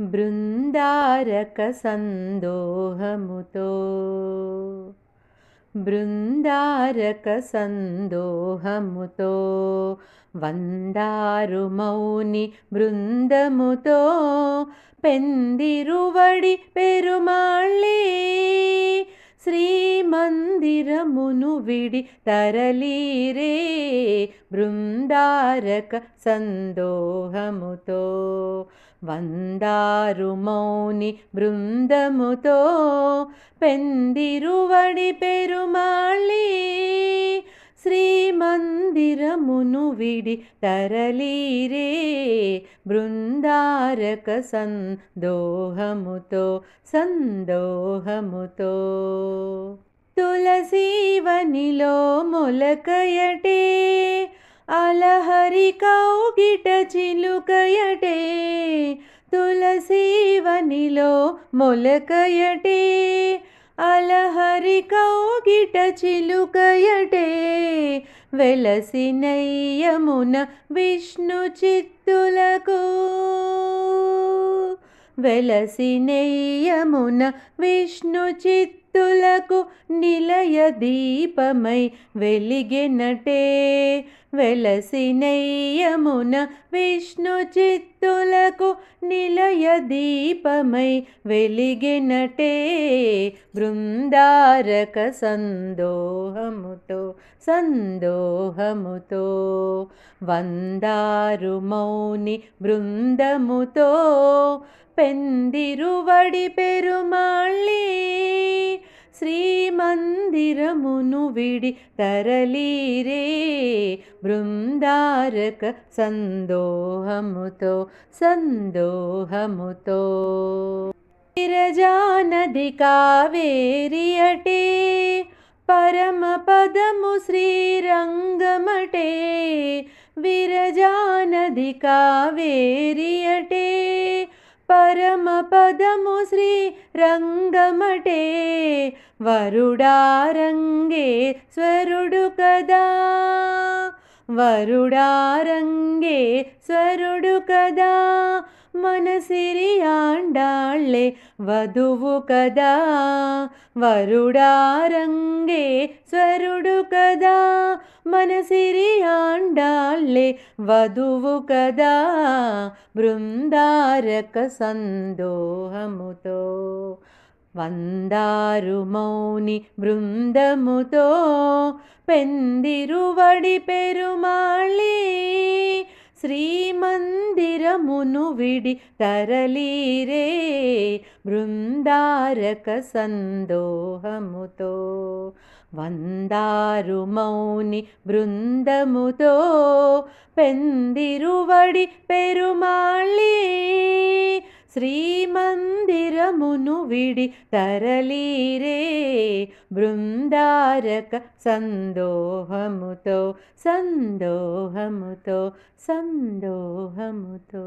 బృందారక సందోహముతో బృందారక సందోహముతో వందారు మౌని బృందముతో. పెందిరువడి పెరుమాళ్ళీ శ్రీమందిరమును విడి తరలీరే బృందారక సందోహముతో. వందారు మౌని బృందముతో పెందిరువడి పెరుమాళి శ్రీమందిరమును విడి తరలీరే బృందారక సందోహముతో సందోహముతో. తులసీవనిలో మొలకయటే అలహరి కౌగిట చిలుకయటే తులసీవనిలో మొలకయటే అలహరి కౌగిట చిలుకయటే వెలసినయ్యమున విష్ణు చిత్తులకు వెలసినయ్యమున విష్ణు చిత్తులకు నిలయ దీపమై వెలిగెనటే వెలసినయ్యమున విష్ణు చిత్తులకు నిలయ దీపమై వెలిగెనటే బృందారక సందోహముతో సందోహముతో వందారు మౌని బృందముతో పెందిరువడి పెరుమాళ్ళీ శ్రీమందిరమును విడి తరలీరే బృందారక సందోహముతో సందోహముతో విరజానది కావేరి అటే పరమ పదము శ్రీరంగమటే విరజానది పరమ పదము శ్రీ రంగమటే. వరుడారంగే స్వరుడు కదా. వరుడారంగే స్వరుడు కదా. మనసిరి ఆండాళ్ళే వధువు కదా వరుడారంగే స్వరుడు కదా మనసిరి ఆండాళ్ళే వధువు కదా బృందారక సందోహముతో వందారు మౌని బృందముతో పెందిరువడి పెరుమాళ్ళే శ్రీమందిరమును విడి తరలీరే బృందారక సందోహముతో. వందారు మౌని బృందముతో పెందిరువడి పెరుమాళి శ్రీమందిరమును విడి తరలీరే బృందారక సందోహముతో సందోహముతో సందోహముతో.